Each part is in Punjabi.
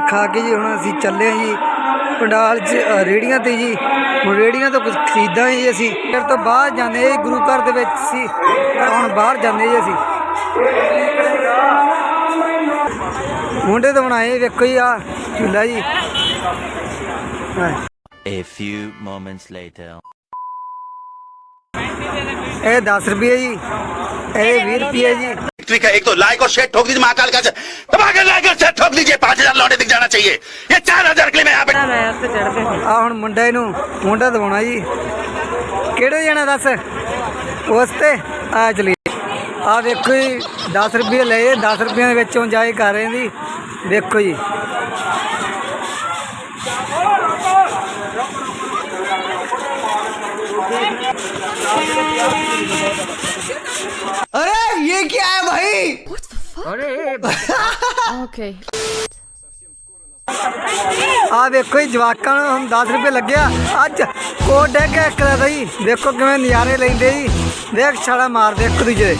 ਖਾ ਕੇ ਜੀ ਹੁਣ ਅਸੀਂ ਚੱਲੇ ਜੀ। ਪੰਡਾਲ 'ਚ ਅ, ਰੇਹੜੀਆਂ ਤੇ ਜੀ। ਹੁਣ ਰੇਹੜੀਆਂ ਤੋਂ ਕੁਝ ਖਰੀਦਾਂਗੇ ਜੀ ਅਸੀਂ। ਫਿਰ ਤੋਂ ਬਾਹਰ ਜਾਂਦੇ ਜੀ ਗੁਰੂ ਘਰ ਦੇ ਵਿੱਚ ਸੀ ਹੁਣ ਬਾਹਰ ਜਾਂਦੇ ਜੀ ਅਸੀਂ। ਮੁੰਡੇ ਤਾਂ ਬਣਾਏ ਵੇਖੋ ਜੀ ਆ ਝੂਲਾ ਜੀ। A few moments later. ਇਹ 10 ਰੁਪਏ ਜੀ। ਇਹ 20 ਰੁਪਏ ਜੀ। ट्रिक है एक तो लाइक और शेयर ठोक दीजिए महाकाल का दबाकर लाइक और शेयर ठोक दीजिए पांच हजार लौटे दिख जाना चाहिए ये चार हजार के लिए मैं यहाँ पे ਮੈਂ ਉੱਤੇ ਚੜ ਗਈ ਆ ਹੁਣ ਮੁੰਡੇ ਨੂੰ ਮੁੰਡਾ ਦਵਾਉਣਾ ਜੀ ਕਿਹੜੇ ਜਾਣਾ ਦੱਸ ਉਸ ਤੇ ਆ ਚਲੀ ਆ ਵੇਖੋ ਜੀ 10 ਰੁਪਏ ਲਏ 10 ਰੁਪਏ ਦੇ ਵਿੱਚੋਂ ਜਾਏ ਕਰ ਰਹੇ ਦੀ ਵੇਖੋ ਜੀ अरे ये क्या है भाई ਓਕੇ ਆ ਵੇਖੋ ਜੀ ਜਵਾਕਾਂ ਨੂੰ ਹੁਣ 10 ਰੁਪਏ ਲੱਗਿਆ ਅੱਜ ਕੋਟ ਡੈ ਕੇ ਕਰਦਾ ਜੀ ਵੇਖੋ ਕਿਵੇਂ ਨਜ਼ਾਰੇ ਲੈਂਦੇ ਜੀ ਵੇਖ ਛਾਲਾ ਮਾਰਦੇ ਇੱਕ ਦੂਜੇ ਦੇ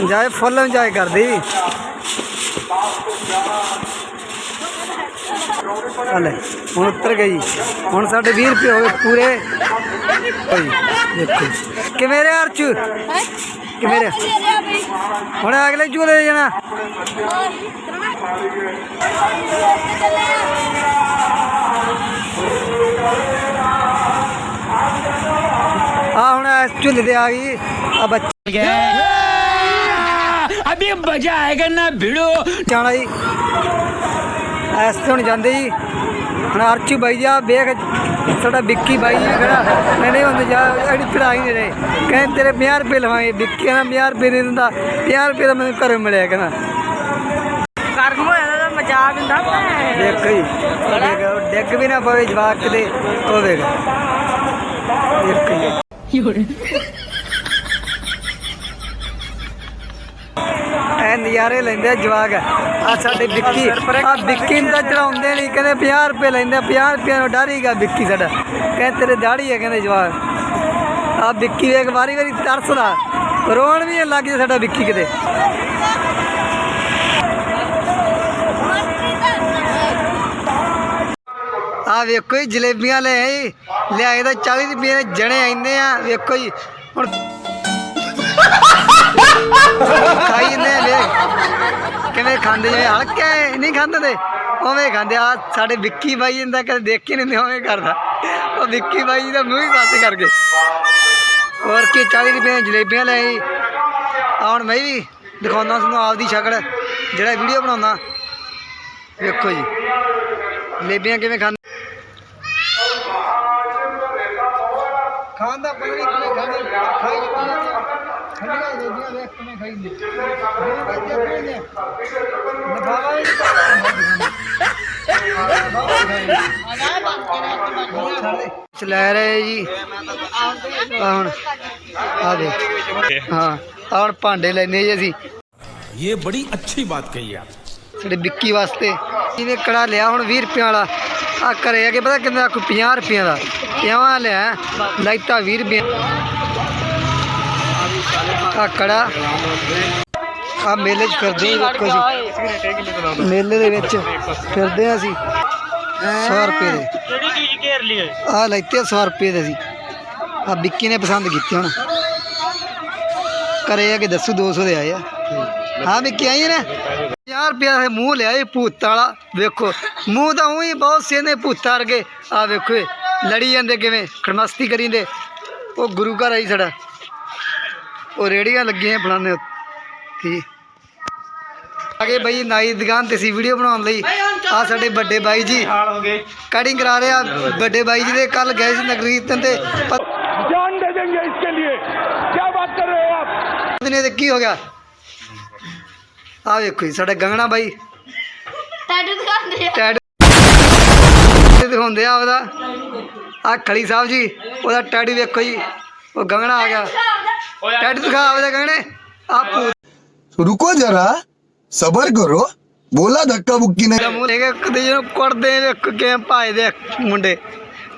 ਇੰਜਾਏ ਫੁੱਲ ਇੰਜਾਏ ਕਰਦੇ ਜੀ ਹਲੇ ਹੁਣ ਉੱਤਰ ਗਏ ਜੀ ਹੁਣ ਸਾਡੇ 20 ਰੁਪਏ ਹੋ ਗਏ ਪੂਰੇ ਓਏ ਦੇਖੋ ਜੀ। ਕਿਵੇਂ ਰਿਹਾ ਅਰਚੂ ਕਿਵੇਂ ਰਿਹਾ ਹੁਣ ਅਗਲੇ ਝੂਲੇ ਜਾਣਾ ਆ ਹੁਣ ਇਸ ਝੂਲੇ ਤੇ ਆ ਗਈ ਆ ਬੱਚੇ अभी मजा आएगा ना भिड़ो ਜਾਣਾ ਜੀ ਐਸ ਤੋਂ ਹੁਣ ਜਾਂਦੇ ਜੀ। ਹੁਣ ਅਰਚੂ ਬਾਈ ਜੀ ਆ ਵੇਖ ਸਾਡਾ ਵਿੱਕੀ ਬਾਈ ਜੀ ਖੜਾ ਨਹੀਂ ਨਹੀਂ ਹੁੰਦੇ ਜਾ ਐਡੀ ਚੜਾਈ ਨਹੀਂ ਰਹੇ। ਕਹਿੰਦੇ ਤੇਰੇ 50 ਰੁਪਏ ਲਵਾਂਗੇ ਵਿੱਕੀ ਕਹਿੰਦਾ 50 ਰੁਪਏ ਨਹੀਂ ਦਿੰਦਾ 50 ਰੁਪਏ ਦਾ ਮੈਨੂੰ ਘਰੋਂ ਮਿਲਿਆ ਕਹਿੰਦਾ। ਗਰਮ ਹੋਇਆ ਦਾ ਮਜ਼ਾ ਦਿੰਦਾ ਮੈਂ ਦੇਖ ਦੇਖ, ਉਹ ਡਿੱਗ ਵੀ ਨਾ ਪਵੇ ਜਵਾਕ ਕਿਤੇ ਉਹ ਦੇਖ ਜੀ। ਐ ਨਜ਼ਾਰੇ ਲੈਂਦੇ ਆ ਜਵਾਕ ਆ। ਸਾਡੇ ਵਿੱਕੀ ਆ ਵਿੱਕੀ ਨੂੰ ਤਾਂ ਚੜਾਉਂਦੇ ਨਹੀਂ ਕਹਿੰਦੇ 50 ਰੁਪਏ ਲੈਂਦੇ ਆ, 50 ਰੁਪਏ ਨੂੰ ਡਾਰੀਗਾ ਵਿੱਕੀ ਸਾਡਾ। ਕਹਿੰਦੇ ਤੇਰੇ ਦਾੜੀ ਹੈ ਕਹਿੰਦੇ ਜਵਾਕ। ਆ ਵਿੱਕੀ ਵੇਖ ਵਾਰੀ ਵਾਰੀ ਤਰਸਦਾ ਰੋਣ ਵੀ ਲੱਗ ਜਾ ਸਾਡਾ ਵਿੱਕੀ ਕਿਤੇ। ਆ ਵੇਖੋ ਜੀ ਜਲੇਬੀਆਂ ਲੈ ਆਏ। ਲਿਆਏ ਤਾਂ 40 ਰੁਪਏ ਦੇ ਜਣੇ ਆయింਦੇ ਆ ਵੇਖੋ ਜੀ ਹੁਣ ਖਾਈ ਜੰਨੇ ਆ ਵੇਖ ਕਿਵੇਂ ਖਾਂਦੇ ਜਿਵੇਂ ਹਲਕਾ ਨਹੀਂ ਖਾਂਦੇ ਤੇ, ਉਵੇਂ ਖਾਂਦੇ ਆ। ਸਾਡੇ ਵਿੱਕੀ ਬਾਈ ਇਹਦਾ ਕਦੇ ਦੇਖੇ ਨਹੀਂ ਉਵੇਂ ਕਰਦਾ। ਉਹ ਵਿੱਕੀ ਬਾਈ ਜੀ ਦਾ ਮੂੰਹ ਹੀ ਪਾਸੇ ਕਰ ਹੋਰ ਕੀ 40 ਰੁਪਏ ਜਲੇਬੀਆਂ ਲੈ ਆਈ। ਆ ਹੁਣ ਮੈਂ ਵੀ ਦਿਖਾਉਂਦਾ ਤੁਹਾਨੂੰ ਆਪਦੀ ਸ਼ਕਲ, ਜਿਹੜਾ ਵੀਡੀਓ ਬਣਾਉਂਦਾ ਵੇਖੋ ਜੀ, ਜਲੇਬੀਆਂ ਕਿਵੇਂ ਖਾਂਦੇ। ਖਾਣ ਪਤਾ ਨਹੀਂ ਕਿਵੇਂ ਖਾਂਦੇ ਖਾਈ ਜਾਂਦੇ ਖੜੀਆਂ ਲੈ ਰਹੇ ਜੀ। ਆਹ ਹੁਣ ਆ ਦੇ ਹਾਂ ਹੁਣ ਭਾਂਡੇ ਲੈਨੇ ਜੀ ਅਸੀਂ। ਇਹ ਬੜੀ ਅੱਛੀ ਬਾਤ ਕਹੀ ਆ ਸਾਡੇ ਵਿੱਕੀ ਵਾਸਤੇ। ਇਹਨੇ ਕੜਾ ਲਿਆ ਹੁਣ 20 ਰੁਪਏ ਵਾਲਾ। ਆ ਕਰੇ ਆ ਕਿ ਪਤਾ ਕਿੰਨਾ ਕੋਈ 50 ਰੁਪਏ ਦਾ ਇਵਾਂ ਲਿਆ? ਲਾਈਟਾ 20 ਰੁਪਏ ਆ ਕੜਾ ਆ ਮੇਲੇ 'ਚ ਫਿਰਦੇ ਹਾਂ ਵੇਖੋ ਜੀ। ਮੇਲੇ ਦੇ ਵਿੱਚ ਫਿਰਦੇ ਆ ਅਸੀਂ। 100 ਰੁਪਏ ਦੇ। ਕਿਹੜੀ ਚੀਜ਼ ਘੇਰ ਲਈ ਹੈ? ਆ ਲੈਤੇ 100 ਰੁਪਏ ਦੇ ਸੀ ਆ ਵਿੱਕੀ ਨੇ ਪਸੰਦ ਕੀਤੇ ਹੁਣ। ਕਰੇ ਆ ਕਿ ਦੱਸੂ 200 ਦੇ ਆਏ ਆ। ਹਾਂ ਵਿੱਕੀ ਆਈ ਨਾ? 50 ਰੁਪਏ ਦਾ ਮੂੰਹ ਲਿਆ ਇਹ ਭੂਤਾਂ ਵਾਲਾ। ਵੇਖੋ ਮੂੰਹ ਤਾਂ ਉਹੀ ਬਹੁਤ ਸੇਨੇ ਭੂਤਾਂ ਵਰਗੇ। ਆ ਵੇਖੋ ਲੜੀ ਜਾਂਦੇ ਕਿਵੇਂ ਖੜਮਸਤੀ ਕਰੀਂਦੇ। ਉਹ ਗੁਰੂ ਘਰ ਆਈ ਸਾਡਾ। ਉਹ ਰੇੜੀਆਂ ਲੱਗੀਆਂ ਬਣਾਉਣੇ ਕੀ ਅਗੇ ਬਈ ਨਾਈ ਦੁਕਾਨ ਤੇ ਸੀ ਵੀਡੀਓ ਬਣਾਉਣ ਲਈ। ਆ ਸਾਡੇ ਵੱਡੇ ਬਾਈ ਜੀ। ਕਟਿੰਗ ਕਰਾ ਰਹੇ ਆ ਵੱਡੇ ਬਾਈ ਜੀ ਦੇ। ਕੱਲ ਗਏ ਸੀ ਨਗਰੀ ਤੇ। ਜਾਨ ਦੇ ਦੇਂਗੇ ਇਸਕੇ ਲਈ ਕੀ ਬਾਤ ਕਰ ਰਹੇ ਹੋ ਆਪ? ਦਿਨੇ ਤੇ ਕੀ ਹੋ ਗਿਆ? ਆ ਵੇਖੋ ਜੀ ਸਾਡਾ ਗੰਗਣਾ ਬਾਈ। ਟੈਟੂ ਦਿਖਾਉਂਦੇ ਆ। ਟੈਟੂ ਦਿਖਾਉਂਦੇ ਆ ਉਹਦਾ ਆ ਖਲੀ ਸਾਹਿਬ ਜੀ ਉਹਦਾ ਟੈਡੀ ਵੇਖੋ ਜੀ। ਉਹ ਗੰਗਣਾ ਆ ਗਿਆ। ਟੈਟ ਦਿਖਾ ਆਪਦੇ ਗੰਗਣੇ ਆਪੂ ਰੁਕੋ ਜਰਾ ਸਬਰ ਕਰੋ। ਬੋਲਾ ਧੱਕਾ ਮੁੱਕੀ ਨੇ। ਮੂੰਹ ਦੇ ਕੇ ਕਦੇ ਜਿਹਨੂੰ ਕੁੱਟਦੇ ਨੇ ਗੇਮ ਭਾਜਦੇ ਮੁੰਡੇ।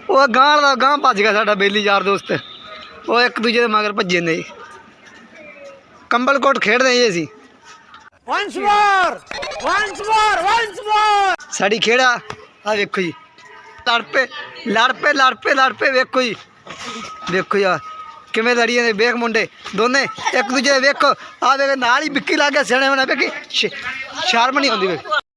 ਉਹ ਗਾਂ ਦਾ ਗਾਂ ਭੱਜ ਗਿਆ ਸਾਡਾ ਬੇਲੀ ਯਾਰ ਦੋਸਤ। ਉਹ ਇੱਕ ਦੂਜੇ ਦੇ ਮਗਰ ਭੱਜੇ ਨੇ। ਕੰਬਲ ਕੋਟ ਖੇਡਦੇ ਜੀ ਅਸੀਂ। Once more once more once more ਸਾਡੀ ਖੇੜਾ ਆ ਵੇਖੋ ਜੀ। ਲੜ ਪੇ ਲੜ ਪੇ ਲੜ ਪੇ ਲੜ ਪੇ ਵੇਖੋ ਜੀ। ਵੇਖੋ ਯਾਰ ਕਿਵੇਂ ਲੜੀਆਂ ਨੇ? ਵੇਖ ਮੁੰਡੇ, ਦੋਨੇ ਇੱਕ ਦੂਜੇ ਦੇ ਵੇਖੋ। ਆ ਵੇਖ, ਨਾਲ ਹੀ ਵਿੱਕੀ ਲੱਗ ਗਿਆ ਸਿਆਣੇ ਹੋਣਾ ਵੇਖੀ। ਸ਼ਰਮ ਨਹੀਂ ਆਉਂਦੀ ਵੇਖ।